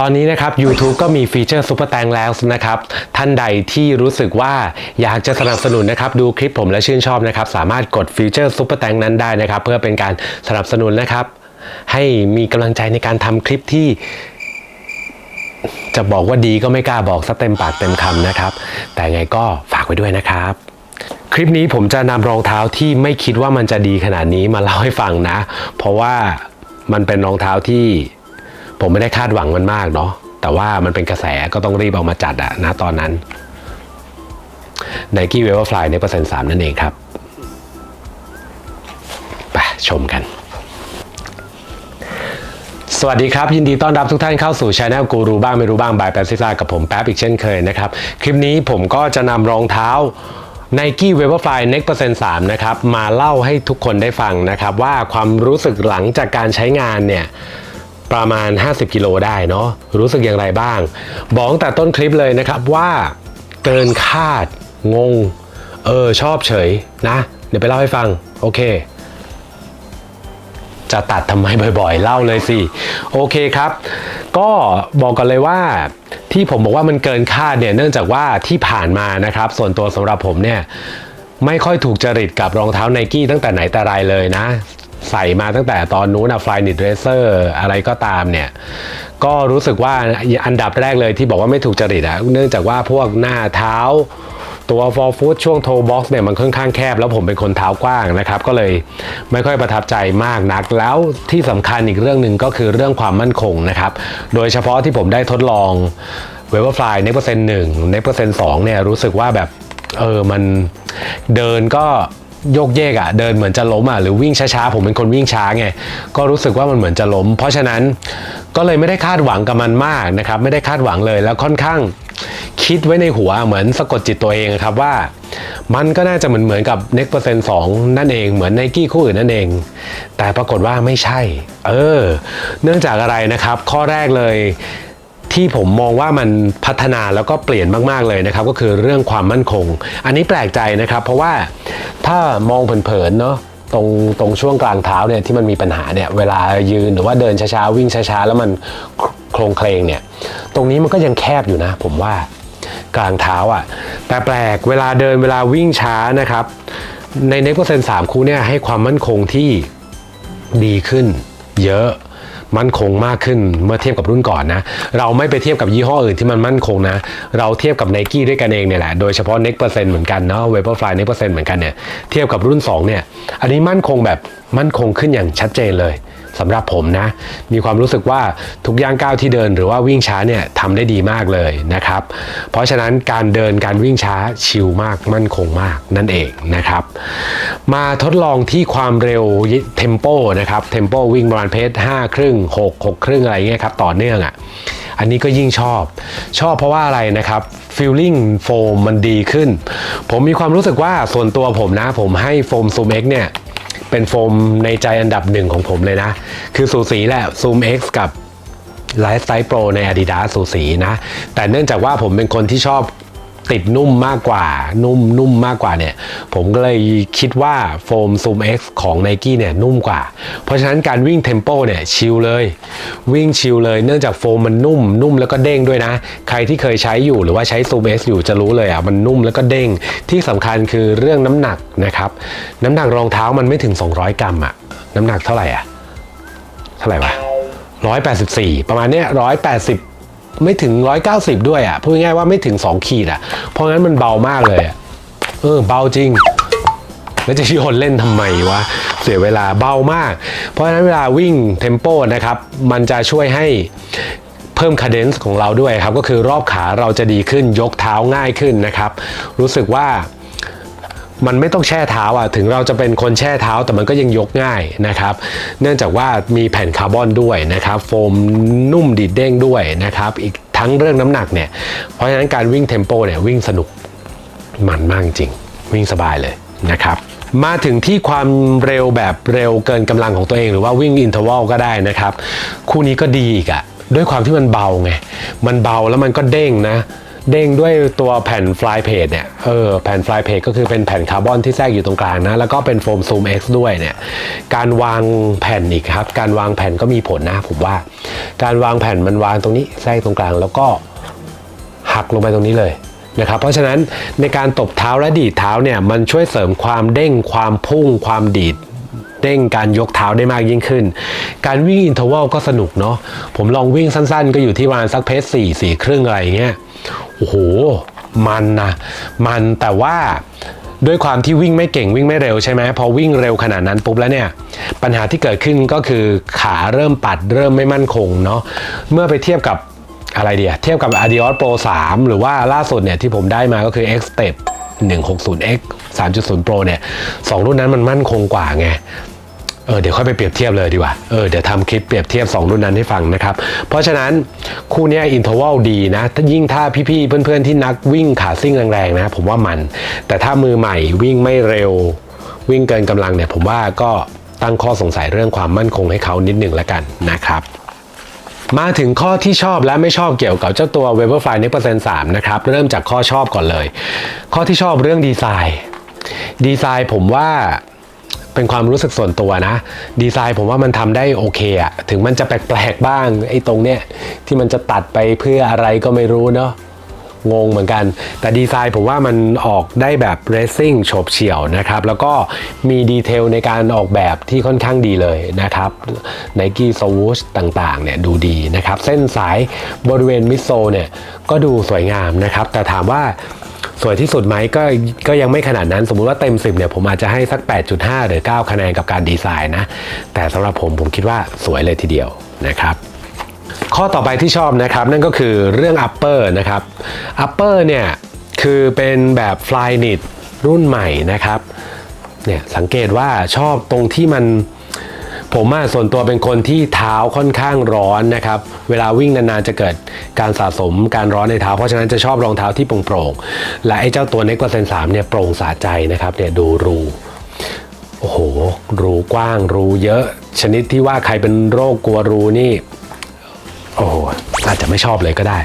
ตอนนี้นะครับ YouTube ก็มีฟีเจอร์ซุปเปอร์แตงแล้วนะครับ ท่านใดที่รู้สึกว่าอยากจะสนับสนุนนะครับ ดูคลิปผมและชื่นชอบนะครับ สามารถกดฟีเจอร์ซุปเปอร์แตงนั้นได้นะครับ เพื่อเป็นการสนับสนุนนะครับ ให้มีกำลังใจในการทำคลิปที่จะบอกว่าดีก็ไม่กล้าบอกซะเต็มปากเต็มคำนะครับ แต่ไงก็ฝากไว้ด้วยนะครับ คลิปนี้ผมจะนำรองเท้าที่ไม่คิดว่ามันจะดีขนาดนี้มาเล่าให้ฟังนะ เพราะว่ามันเป็นรองเท้าที่ ผมไม่ได้คาดหวังมันมากเนาะแต่ว่ามันเป็นกระแสก็ต้องรีบเอามาจัดอะนะตอนนั้น Nike w a v e r Fly ในเปอร์เซ็นต์สามนั่นเองครับ ไปชมกัน สวัสดีครับ ยินดีต้อนรับทุกท่านเข้าสู่ช anel กูรู้บ้างไม่รู้บ้างบายแป๊บซิซ่ากับผมแป๊บอีกเช่นเคยนะครับ คลิปนี้ผมก็จะนำรองเท้า Nike Vaporfly Next Percent 3นะครับ มาเล่าให้ทุกคนได้ฟังนะครับ ว่าความรู้สึกหลังจากการใช้งานเนี่ย ประมาณ 50 กิโลได้เนาะรู้สึกอย่างไรบ้าง บอกตั้งแต่ต้นคลิปเลยนะครับว่าเกินคาดงง เออ ชอบเฉยนะ เดี๋ยวไปเล่าให้ฟัง โอเค จะตัดทำไมบ่อยๆ เล่าเลยสิ โอเคครับ ก็บอกกันเลยว่าที่ผมบอกว่ามันเกินคาดเนี่ย เนื่องจากว่าที่ผ่านมานะครับ ส่วนตัวสำหรับผมเนี่ยไม่ค่อยถูกจริตกับรองเท้าไนกี้ตั้งแต่ไหนแต่ไรเลยนะ ใส่มาตั้งแต่ตอนนู้นอะฟลายนิดเรเซอร์อะไรก็ตามเนี่ย ก็รู้สึกว่าอันดับแรกเลยที่บอกว่าไม่ถูกจริตอะเนื่องจากว่าพวกหน้าเท้าตัว for foot ช่วงโทบ็อกซ์เนี่ยมันค่อนข้างแคบ แล้วผมเป็นคนเท้ากว้างนะครับ ก็เลยไม่ค่อยประทับใจมากนัก แล้วที่สำคัญอีกเรื่องหนึ่งก็คือเรื่องความมั่นคงนะครับ โดยเฉพาะที่ผมได้ทดลองเวเวอร์ฟลายในเปอร์เซ็นต์หนึ่งในเปอร์เซ็นต์สองเนี่ยรู้สึกว่าแบบเออมันเดินก็ โยกเยกอะ่ะเดินเหมือนจะล้มอะ่ะหรือวิ่งช้าๆผมเป็นคนวิ่งช้าไงก็รู้สึกว่ามันเหมือนจะล้ม เพราะฉะนั้นก็เลยไม่ได้คาดหวังกับมันมากนะครับไม่ได้คาดหวังเลยแล้วค่อนข้างคิดไว้ในหัวเหมือนสะกดจิตตัวเองครับว่า มันก็น่าจะเหมือนเหมือนกับ next percent 2นั่นเองเหมือน Nike คู่อื่นนั่นเอง แต่ปรากฏว่าไม่ใช่ เออ เนื่องจากอะไรนะครับ ข้อแรกเลย ที่ผมมองว่ามันพัฒนาแล้วก็เปลี่ยนมาก ๆ เลยนะครับ ก็คือเรื่องความมั่นคง อันนี้แปลกใจนะครับ เพราะว่าถ้ามองเผินๆเนาะตรงตรงช่วงกลางเท้าเนี่ยที่มันมีปัญหาเนี่ยเวลายืนหรือว่าเดินช้าๆวิ่งช้าๆแล้วมันโครงเคลงเนี่ย ตรงนี้มันก็ยังแคบอยู่นะ ผมว่ากลางเท้าอะ่ะ แต่แปลกเวลาเดินเวลาวิ่งช้านะครับ ในเน็กเปอร์เซ็นต์สามคู่เนี่ยให้ความมั่นคงที่ดีขึ้น เยอะ มั่นคงมากขึ้นเมื่อเทียบกับรุ่นก่อนนะ เราไม่ไปเทียบกับยี่ห้ออื่นที่มันมั่นคงนะ เราเทียบกับ n นกี้ด้วยกันเองเนี่ยแหละ โดยเฉพาะ Next Percent เหมือนกันเนาะเวเปอร์ฟลายเน็กเปอร์เซ็นต์เหมือนกันเนี่ย เทียบกับรุ่น 2 เนี่ย อันนี้มั่นคงแบบมั่นคงขึ้นอย่างชัดเจนเลย สำหรับผมนะ มีความรู้สึกว่าทุกย่างก้าวที่เดินหรือว่าวิ่งช้าเนี่ยทำได้ดีมากเลยนะครับ เพราะฉะนั้นการเดินการวิ่งช้าชิลมากมั่นคงมากนั่นเองนะครับ มาทดลองที่ความเร็วเทมโปนะครับเทมโปวิ่งประมาณเพจห้าครึ่งหกหกครึ่งอะไรเงี้ยครับต่อเนื่องอะอันนี้ก็ยิ่งชอบ ชอบเพราะว่าอะไรนะครับฟีลลิ่งโฟมมันดีขึ้น ผมมีความรู้สึกว่าส่วนตัวผมนะ ผมให้โฟมซูม X เนี่ย เป็นโฟมในใจอันดับหนึ่งของผมเลยนะ คือสูสีแหละ Zoom X กับ Lifestyle Pro ใน Adidas สูสีนะ แต่เนื่องจากว่าผมเป็นคนที่ชอบ ติดนุ่มมากกว่านุ่มนุ่มมากกว่าเนี่ย ผมก็เลยคิดว่าโฟม Zoom X ของ Nike เนี่ยนุ่มกว่า เพราะฉะนั้นการวิ่งเทมโปเนี่ยชิลเลย วิ่งชิลเลยเนื่องจากโฟมมันนุ่ม นุ่มแล้วก็เด้งด้วยนะ ใครที่เคยใช้อยู่หรือว่าใช้ Zoom X อยู่จะรู้เลยอะมันนุ่มแล้วก็เด้งที่สำคัญคือเรื่องน้ำหนักนะครับ น้ำหนักรองเท้ามันไม่ถึง 200 กรัมอะน้ำหนักเท่าไหร่อะเท่าไหร่วะ184 ประมาณเนี้ย180 ไม่ถึง 190 ด้วยอะ่ะพูดง่ายว่าไม่ถึง 2 ขีดอะ่ะ เพราะงั้นมันเบามากเลยอะ่ะเออเบาจริงแล้วจะโยนเล่นทำไมวะเสียเวลาเบามาก เพราะฉะนั้นเวลาวิ่งเทมโปนะครับ มันจะช่วยให้เพิ่มคาเดนซ์ของเราด้วยครับ ก็คือรอบขาเราจะดีขึ้นยกเท้าง่ายขึ้นนะครับ รู้สึกว่า มันไม่ต้องแช่เท้าอะถึงเราจะเป็นคนแช่เท้าแต่มันก็ยังยกง่ายนะครับ เนื่องจากว่ามีแผ่นคาร์บอนด้วยนะครับโฟมนุ่มดีดเด้งด้วยนะครับ อีกทั้งเรื่องน้ำหนักเนี่ย เพราะฉะนั้นการวิ่งเทมโปเนี่ยวิ่งสนุกมันมากจริง วิ่งสบายเลยนะครับมาถึงที่ความเร็วแบบเร็วเกินกำลังของตัวเองหรือว่าวิ่งอินเทอร์วัลก็ได้นะครับ คู่นี้ก็ดีอีกอะด้วยความที่มันเบาไง มันเบาแล้วมันก็เด้งนะ เด้งด้วยตัวแผ่นฟลายเพจเนี่ย เออ แผ่นฟลายเพจก็คือเป็นแผ่นคาร์บอนที่แทรกอยู่ตรงกลางนะ แล้วก็เป็นโฟมซูม X ด้วยเนี่ย การวางแผ่นอีกครับ การวางแผ่นก็มีผลนะผมว่า การวางแผ่นมันวางตรงนี้แทรกตรงกลาง แล้วก็หักลงไปตรงนี้เลยนะครับ เพราะฉะนั้นในการตบเท้าและดีดเท้าเนี่ยมันช่วยเสริมความเด้งความพุ่งความดีดเด้งการยกเท้าได้มากยิ่งขึ้น การวิ่งอินเทอร์วัลก็สนุกเนาะ ผมลองวิ่งสั้นๆ ก็อยู่ที่ประมาณสักเพสสี่สี่ครึ่งอะไรอย่างเงี้ย โอ้โห มันนะ มันแต่ว่าด้วยความที่วิ่งไม่เก่งวิ่งไม่เร็วใช่ไหมพอวิ่งเร็วขนาดนั้นปุ๊บแล้วเนี่ยปัญหาที่เกิดขึ้นก็คือขาเริ่มปัดเริ่มไม่มั่นคงเนาะเมื่อไปเทียบกับอะไรเดียเทียบกับ Adios Pro 3 หรือว่าล่าสุดเนี่ยที่ผมได้มาก็คือ X Step 160X 3.0 Pro เนี่ยสองรุ่นนั้นมันมั่นคงกว่าไง เออเดี๋ยวค่อยไปเปรียบเทียบเลยดีกว่า เออเดี๋ยวทำคลิปเปรียบเทียบ 2 รุ่นนั้นให้ฟังนะครับ เพราะฉะนั้นคู่นี้อินทวลดีนะ ยิ่งถ้าพี่ๆ เพื่อนๆ ที่นักวิ่งขาซิ่งแรงๆนะ ผมว่ามัน แต่ถ้ามือใหม่วิ่งไม่เร็ว วิ่งเกินกำลังเนี่ย ผมว่าก็ตั้งข้อสงสัยเรื่องความมั่นคงให้เขานิดหนึ่งแล้วกันนะครับมาถึงข้อที่ชอบและไม่ชอบเกี่ยวกับเจ้าตัว w e b e r f l y Next Percent 3นะครับ เริ่มจากข้อชอบก่อนเลย ข้อที่ชอบเรื่องดีไซน์ ดีไซน์ผมว่า เป็นความรู้สึกส่วนตัวนะ ดีไซน์ผมว่ามันทำได้โอเคอะถึงมันจะแปลกๆบ้างไอ้ตรงเนี้ยที่มันจะตัดไปเพื่ออะไรก็ไม่รู้เนาะงงเหมือนกัน แต่ดีไซน์ผมว่ามันออกได้แบบเรซซิ่งโฉบเฉี่ยวนะครับ แล้วก็มีดีเทลในการออกแบบที่ค่อนข้างดีเลยนะครับ Nike s w o o s h ต่างๆเนี่ยดูดีนะครับ เส้นสายบริเวณมิโซเนี่ยก็ดูสวยงามนะครับ แต่ถามว่า สวยที่สุดไหมก็ก็ยังไม่ขนาดนั้นสมมุติว่าเต็ม 10เนี่ยผมอาจจะให้สัก 8.5 หรือ 9 คะแนนกับการดีไซน์นะ แต่สำหรับผมผมคิดว่าสวยเลยทีเดียวนะครับข้อต่อไปที่ชอบนะครับนั่นก็คือเรื่อง upper นะครับ upper เนี่ยคือเป็นแบบ fly knit รุ่นใหม่นะครับเนี่ยสังเกตว่าชอบตรงที่มัน ผมอะส่วนตัวเป็นคนที่เท้าค่อนข้างร้อนนะครับ เวลาวิ่งนานๆจะเกิดการสะสมการร้อนในเท้า เพราะฉะนั้นจะชอบรองเท้าที่โปร่งๆ และไอ้เจ้าตัว Next Percent 3เนี่ยโปร่งสะใจนะครับเนี่ยดูรูโอ้โห รูกว้างรูเยอะ ชนิดที่ว่าใครเป็นโรคกลัวรูนี่ โอ้โหอาจจะไม่ชอบเลยก็ได้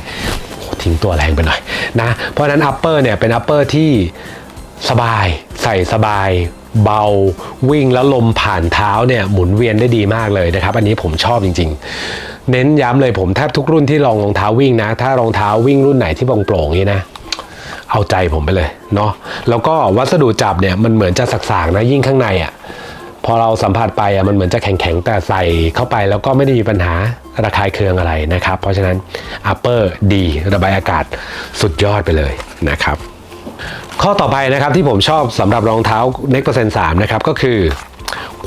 ทิ้งตัวแรงไปหน่อยนะ เพราะฉะนั้น upper เนี่ยเป็น upper ที่สบายใส่สบาย เบาวิ่งแล้วลมผ่านเท้าเนี่ยหมุนเวียนได้ดีมากเลยนะครับ อันนี้ผมชอบจริง ๆ เน้นย้ำเลยผมแทบทุกรุ่นที่ลองรองเท้าวิ่งนะ ถ้ารองเท้าวิ่งรุ่นไหนที่โปร่งๆนี่นะเอาใจผมไปเลยเนาะแล้วก็วัสดุจับเนี่ยมันเหมือนจะสักๆนะยิ่งข้างในอะ่ะพอเราสัมผัสไปอะมันเหมือนจะแข็งๆแต่ใส่เข้าไปแล้วก็ไม่ได้มีปัญหาระคายเคืองอะไรนะครับ เพราะฉะนั้น upper ดีระบายอากาศสุดยอดไปเลยนะครับ ข้อต่อไปนะครับที่ผมชอบสำหรับรองเท้า Next Percent 3นะครับก็คือ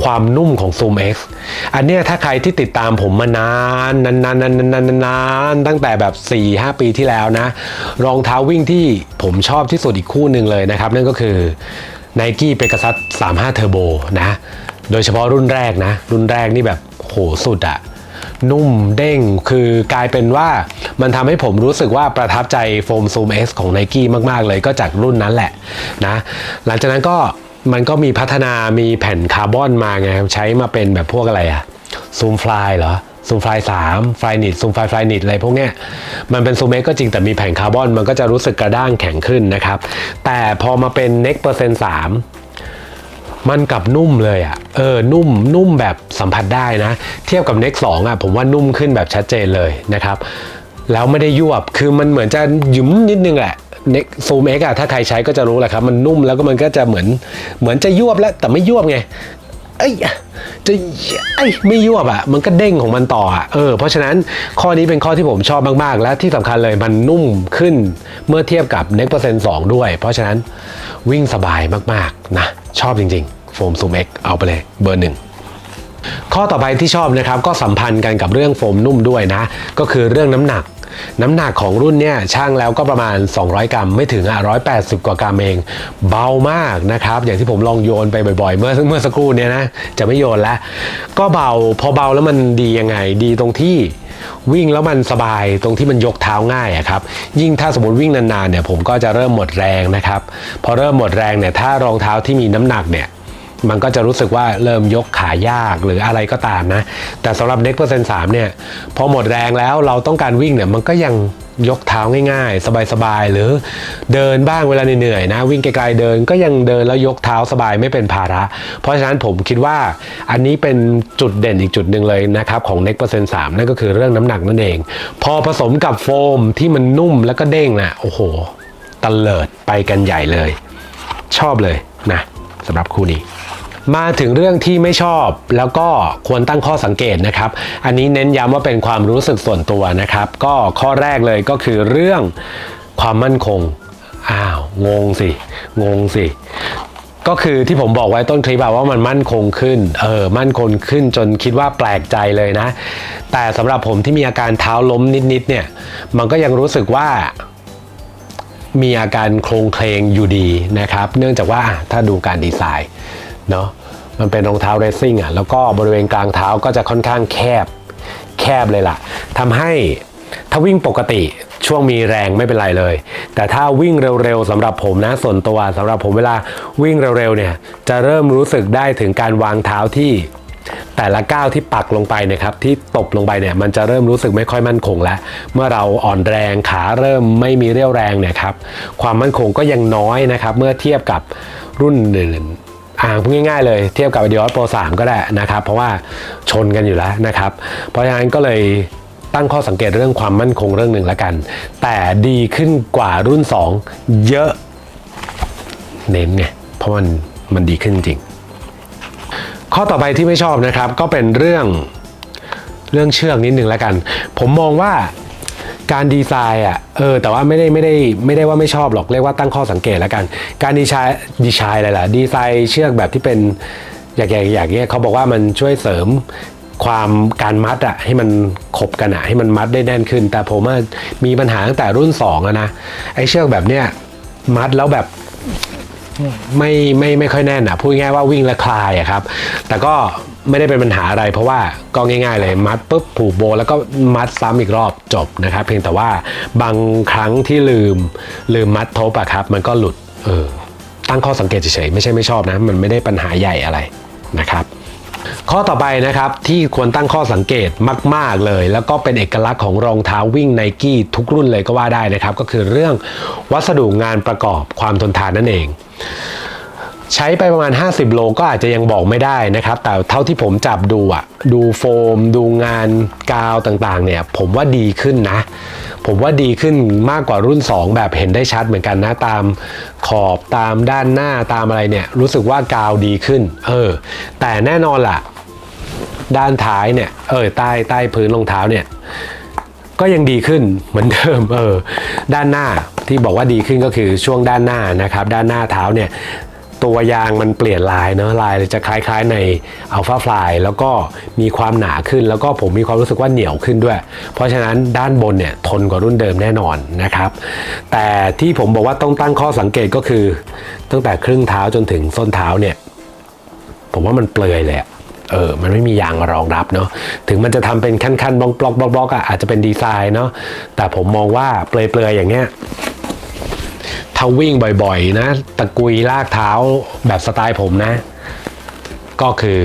ความนุ่มของ Zoom X อันเนี้ยถ้าใครที่ติดตามผมมานานนานนานนานนานนานตั้งแต่แบบ 4-5 ปีที่แล้วนะ รองเท้าวิ่งที่ผมชอบที่สุดอีกคู่หนึ่งเลยนะครับ นั่นก็คือ Nike Pegasus 35 Turbo นะ โดยเฉพาะรุ่นแรกนะ รุ่นแรกนี่แบบโหสุดอะ นุ่มเด้ง คือกลายเป็นว่ามันทำให้ผมรู้สึกว่าประทับใจโฟมซูม X ของ n i กี้มาก ๆ เลยก็จากรุ่นนั้นแหละนะหลังจากนั้นก็มันก็มีพัฒนามีแผ่นคาร์บอนมาไงใช้มาเป็นแบบพวกอะไรอะซูมฟลายเหรอซูมไฟลายสามไฟนิดซูมไฟลายฟนิดอะไรพวกเนี้ยมันเป็นซูม X ก็จริงแต่มีแผ่นคาร์บอน มันก็จะรู้สึกกระด้างแข็งขึ้นนะครับ แต่พอมาเป็น Next Percent 3มั มันกลับนุ่มเลยอะ่ะ เออ นุ่ม นุ่มแบบสัมผัสได้นะ เทียบกับ Next 2อะ ผมว่านุ่มขึ้นแบบชัดเจนเลยนะครับ แล้วไม่ได้ยวบ คือมันเหมือนจะหยุมนิดนึงแหละ Next Zoom X อะถ้าใครใช้ก็จะรู้แหละครับ มันนุ่มแล้วก็มันก็จะเหมือน เหมือนจะยวบแล้ว แต่ไม่ยวบไง เอ้ยจะไอ้ไม่ยวบอะมันก็เด้งของมันต่ออะเออเพราะฉะนั้นข้อนี้เป็นข้อที่ผมชอบมาก ๆ และที่สำคัญเลยมันนุ่มขึ้นเมื่อเทียบกับ Next Percent 2 ด้วย เพราะฉะนั้น วิ่งสบายมากๆนะชอบจริงๆโฟมซูม X เอาไปเลยเบอร์หนึ่งข้อต่อไปที่ชอบนะครับก็สัมพันธ์กันกับเรื่องโฟมนุ่มด้วยนะ ก็คือเรื่องน้ำหนัก น้ำหนักของรุ่นเนี่ยช่างแล้วก็ประมาณ 200 กรัมไม่ถึงอะ180 กว่ากรัมเอง เบามากนะครับ อย่างที่ผมลองโยนไปบ่อยๆ เมื่อเมื่อสักครู่เนี่ยนะจะไม่โยนแล้ว ก็เบาพอเบาแล้วมันดียังไงดีตรงที่ วิ่งแล้วมันสบายตรงที่มันยกเท้าง่ายอะครับ ยิ่งถ้าสมมติวิ่งนานๆเนี่ยผมก็จะเริ่มหมดแรงนะครับ พอเริ่มหมดแรงเนี่ยถ้ารองเท้าที่มีน้ำหนักเนี่ยมันก็จะรู้สึกว่าเริ่มยกขายากหรืออะไรก็ตามนะ แต่สำหรับเน็กเปอร์เซ็นต์สามเนี่ยพอหมดแรงแล้วเราต้องการวิ่งเนี่ยมันก็ยัง ยกเท้าง่ายๆ สบายๆ หรือเดินบ้างเวลาเหนื่อยๆนะ วิ่งไกลๆเดินก็ยังเดินแล้วยกเท้าสบายไม่เป็นภาระ เพราะฉะนั้นผมคิดว่าอันนี้เป็นจุดเด่นอีกจุดหนึ่งเลยนะครับ ของเน็กเปอร์เซ็นสามนั่นก็คือเรื่องน้ำหนักนั่นเอง พอผสมกับโฟมที่มันนุ่มแล้วก็เด้งนะโอ้โหตะเลิดไปกันใหญ่เลย ชอบเลยนะสำหรับคู่นี้ มาถึงเรื่องที่ไม่ชอบแล้วก็ควรตั้งข้อสังเกตนะครับ อันนี้เน้นย้ำว่าเป็นความรู้สึกส่วนตัวนะครับ ก็ข้อแรกเลยก็คือเรื่องความมั่นคง อ้าว งงสิ งงสิก็คือที่ผมบอกไว้ต้นคลิปว่ามันมั่นคงขึ้น เออ มั่นคงขึ้นจนคิดว่าแปลกใจเลยนะ แต่สำหรับผมที่มีอาการเท้าล้มนิดๆเนี่ย มันก็ยังรู้สึกว่า มีอาการโครงเคลงอยู่ดีนะครับ เนื่องจากว่าถ้าดูการดีไซน์ เนาะมันเป็นรองเท้าเรซซิ่งอะแล้วก็บริเวณกลางเท้าก็จะค่อนข้างแคบแคบเลยล่ะทำให้ถ้าวิ่งปกติช่วงมีแรงไม่เป็นไรเลย แต่ถ้าวิ่งเร็วๆสำหรับผมนะส่วนตัวสำหรับผมเวลาวิ่งเร็วๆเนี่ยจะเริ่มรู้สึกได้ถึงการวางเท้าที่แต่ละก้าวที่ปักลงไปนะครับที่ตบลงไปเนี่ยมันจะเริ่มรู้สึกไม่ค่อยมั่นคงแล้ว เมื่อเราอ่อนแรงขาเริ่มไม่มีเรี่ยวแรงเนี่ยครับความมั่นคงก็ยังน้อยนะครับ เมื่อเทียบกับรุ่นอื่น อ่าพูดง่ายๆเลยเทียบกับ a d i o s Pro 3 ก็ได้นะครับ เพราะว่าชนกันอยู่แล้วนะครับ เพราะฉะนั้นก็เลยตั้งข้อสังเกตเรื่องความมั่นคงเรื่องหนึ่งแล้วกัน แต่ดีขึ้นกว่ารุ่น 2 เยอะ เน้นไงเพราะมันมันดีขึ้นจริง ข้อต่อไปที่ไม่ชอบนะครับ ก็เป็นเรื่องเรื่องเชือกนิดนึงแล้วกัน ผมมองว่า การดีไซน์อะเออแต่ว่าไม่ได้ไม่ได้ไม่ได้ว่าไม่ชอบหรอกเรียกว่าตั้งข้อสังเกตแล้วกัน การดีไซน์ดีไซน์อะไรล่ะดีไซน์เชือกแบบที่เป็นอยากๆอย่างเงี้ยเขาบอกว่ามันช่วยเสริมความการมัดอะให้มันขบกันอะให้มันมัดได้แน่นขึ้น แต่ผมว่ามีปัญหาตั้งแต่รุ่น2อะนะไอ้เชือกแบบเนี้ยมัดแล้วแบบไม่ไม่ไม่ค่อยแน่นอะพูดง่ายว่าวิ่งและคลายอะครับ แต่ก็ ไม่ได้เป็นปัญหาอะไร เพราะว่าก็ง่าย ๆ เลยมัดปุ๊บผูกโบแล้วก็มัดซ้ำอีกรอบจบนะครับ เพียงแต่ว่าบางครั้งที่ลืมลืมมัดทบอะครับ มันก็หลุดเออตั้งข้อสังเกตเฉยๆไม่ใช่ไม่ชอบนะ มันไม่ได้ปัญหาใหญ่อะไรนะครับข้อต่อไปนะครับที่ควรตั้งข้อสังเกตมาก ๆ เลย แล้วก็เป็นเอกลักษณ์ของรองเท้าวิ่งไนกี้ทุกรุ่นเลยก็ว่าได้นะครับ ก็คือเรื่องวัสดุงานประกอบความทนทานนั่นเอง ใช้ไปประมาณ 50 โลก็อาจจะยังบอกไม่ได้นะครับ แต่เท่าที่ผมจับดูอะดูโฟม ดูงานกาวต่างๆ เนี่ย ผมว่าดีขึ้นนะ ผมว่าดีขึ้นมากกว่ารุ่น 2 แบบเห็นได้ชัดเหมือนกันนะ ตามขอบตามด้านหน้าตามอะไรเนี่ย รู้สึกว่ากาวดีขึ้น เออ แต่แน่นอนล่ะ ด้านท้ายเนี่ย เออใต้ใต้พื้นรองเท้าเนี่ย ก็ยังดีขึ้นเหมือนเดิม เออ ด้านหน้าที่บอกว่าดีขึ้นก็คือช่วงด้านหน้านะครับ ด้านหน้าเท้าเนี่ย ตัวยางมันเปลี่ยนลายเนอะลายจะคล้ายๆในอัลฟาฟลายแล้วก็มีความหนาขึ้น แล้วก็ผมมีความรู้สึกว่าเหนียวขึ้นด้วย เพราะฉะนั้นด้านบนเนี่ยทนกว่ารุ่นเดิมแน่นอนนะครับ แต่ที่ผมบอกว่าต้องตั้งข้อสังเกตก็คือ ตั้งแต่ครึ่งเท้าจนถึงส้นเท้าเนี่ยผมว่ามันเปลือยเลยเออ มันไม่มียางมารองรับเนาะ ถึงมันจะทำเป็นขั้นๆบล็อกบล็อกบล็อกอกอะอาจจะเป็นดีไซน์เนาะ แต่ผมมองว่าเปลือยๆอย่างเงี้ย ถ้าวิ่งบ่อยๆนะ ตะกุยลากเท้าแบบสไตล์ผมนะ ก็คือ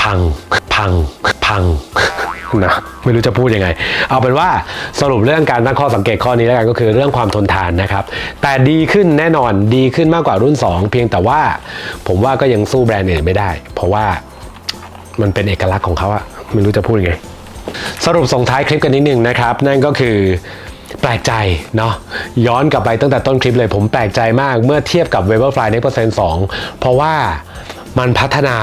พังพังพังนะไม่รู้จะพูดยังไง เอาเป็นว่าสรุปเรื่องการตั้งข้อสังเกตข้อนี้แล้วกันก็คือเรื่องความทนทานนะครับ แต่ดีขึ้นแน่นอนดีขึ้นมากกว่ารุ่น 2 เพียงแต่ว่าผมว่าก็ยังสู้แบรนด์อื่นไม่ได้ เพราะว่ามันเป็นเอกลักษณ์ของเขาอะไม่รู้จะพูดยังไง สรุปส่งท้ายคลิปกันนิดนึงนะครับ นั่นก็คือ แปลกใจเนาะย้อนกลับไปตั้งแต่ต้นคลิปเลยผมแปลกใจมากเมื่อเทียบกับ w e b e r Fly Next Percent 2 เพราะว่ามันพัฒนา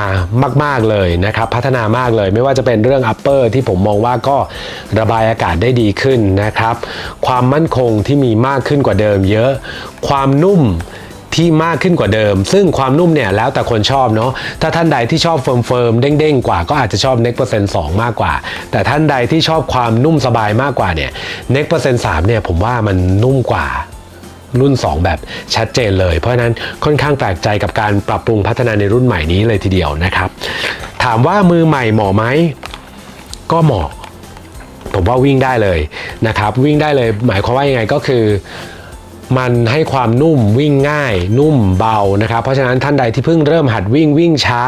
มาก ๆ เลยนะครับ พัฒนามากเลยไม่ว่าจะเป็นเรื่อง upper ที่ผมมองว่าก็ระบายอากาศได้ดีขึ้นนะครับ ความมั่นคงที่มีมากขึ้นกว่าเดิมเยอะ ความนุ่ม ที่มากขึ้นกว่าเดิม ซึ่งความนุ่มเนี่ยแล้วแต่คนชอบเนาะถ้าท่านใดที่ชอบเฟิร์มเฟิร์มๆเด้งๆกว่าก็อาจจะชอบ Next Percent 2มากกว่า แต่ท่านใดที่ชอบความนุ่มสบายมากกว่าเนี่ย Next Percent 3เนี่ยผมว่ามันนุ่มกว่ารุ่น 2 แบบชัดเจนเลย เพราะฉะนั้นค่อนข้างแปลกใจกับการปรับปรุงพัฒนาในรุ่นใหม่นี้เลยทีเดียวนะครับ ถามว่ามือใหม่เหมาะไหมก็เหมาะ ผมว่าวิ่งได้เลยนะครับ วิ่งได้เลยหมายความว่ายังไงก็คือ มันให้ความนุ่มวิ่งง่าย นุ่มเบานะครับ เพราะฉะนั้นท่านใดที่เพิ่งเริ่มหัดวิ่งวิ่งช้า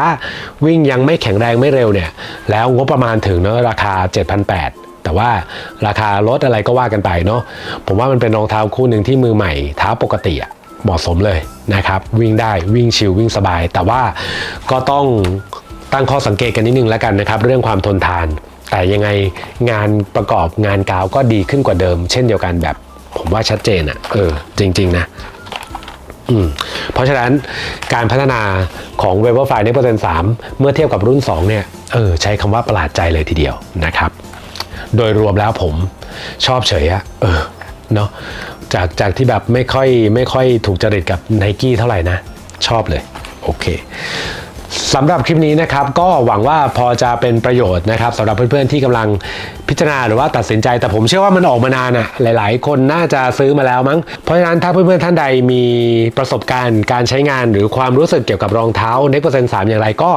วิ่งยังไม่แข็งแรงไม่เร็วเนี่ยแล้วงบประมาณถึงเนอะราคา 7,800แต่ว่าราคารถอะไรก็ว่ากันไปเนาะผมว่ามันเป็นรองเท้าคู่หนึ่งที่มือใหม่เท้าปกติอะเหมาะสมเลยนะครับ วิ่งได้วิ่งชิลวิ่งสบาย แต่ว่าก็ต้องตั้งข้อสังเกตกันนิดนึงแล้วกันนะครับ เรื่องความทนทาน แต่ยังไงงานประกอบงานกาวก็ดีขึ้นกว่าเดิม เช่นเดียวกันแบบ ผมว่าชัดเจนอะเออ จริง ๆ นะอืมเพราะฉะนั้นการพัฒนาของ w e b e r f i ในเปอร์เซ็นต์3เมื่อเทียบกับรุ่น 2 เนี่ยเออใช้คำว่าประหลาดใจเลยทีเดียวนะครับ โดยรวมแล้วผมชอบเฉยอะเออเนาะจากจากที่แบบไม่ค่อยไม่ค่อยถูกจริตกับไนกี้เท่าไหร่นะ ชอบเลย โอเค สำหรับคลิปนี้นะครับก็หวังว่าพอจะเป็นประโยชน์นะครับสำหรับเพื่อนๆที่กำลังพิจารณาหรือว่าตัดสินใจ แต่ผมเชื่อว่ามันออกมานานอะหลาย ๆ คนน่าจะซื้อมาแล้วมั้ง เพราะฉะนั้นถ้าเพื่อนๆท่านใดมีประสบการณ์ การใช้งานหรือความรู้สึกเกี่ยวกับรองเท้าเน็กเปอร์เซ็นต์สามอย่างไรก็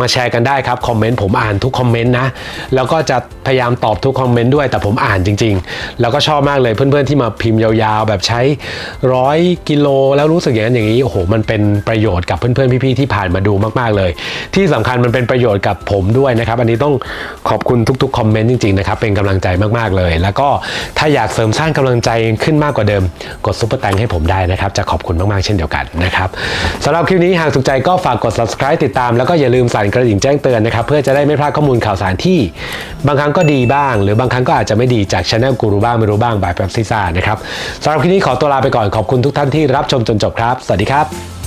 มาแชร์กันได้ครับคอมเมนต์ผมอ่านทุกคอมเมนต์นะแล้วก็จะพยายามตอบทุกคอมเมนต์ด้วยแต่ผมอ่านจริง ๆ แล้วก็ชอบมากเลยเพื่อนๆที่มาพิมพ์ยาวๆ แบบใช้ร้อยกิโลแล้วรู้สึกอย่างนั้นอย่างนี้โอ้โหมันเป็นประโยชน์กับเพื่อนๆพี่ๆที่ผ่านมาดูมากๆเลยที่สำคัญมันเป็นประโยชน์กับผมด้วยนะครับ อันนี้ต้องขอบคุณทุกๆคอมเมนต์จริงๆนะครับเป็นกำลังใจมากๆเลย แล้วก็ถ้าอยากเสริมสร้างกำลังใจขึ้นมากกว่าเดิม กดซุปเปอร์แตงให้ผมได้นะครับ จะขอบคุณมากๆเช่นเดียวกันนะครับสำหรับคลิปนี้หากถูกใจก็ฝากกด subscribe ติดตามแล้วก็อย่าลืมสั่นกระดิ่งแจ้งเตือนนะครับเพื่อจะได้ไม่พลาดข้อมูลข่าวสารที่ บางครั้งก็ดีบ้าง หรือบางครั้งก็อาจจะไม่ดีจากช anel กูรูบ้างไม่รู้บ้างบายแป๊บซิซ่านะครับสำหรับคลิปนี้ขอตัวลาไปก่อนขอบคุณทุกท่านที่รับชมจนจบครับ สวัสดีครับ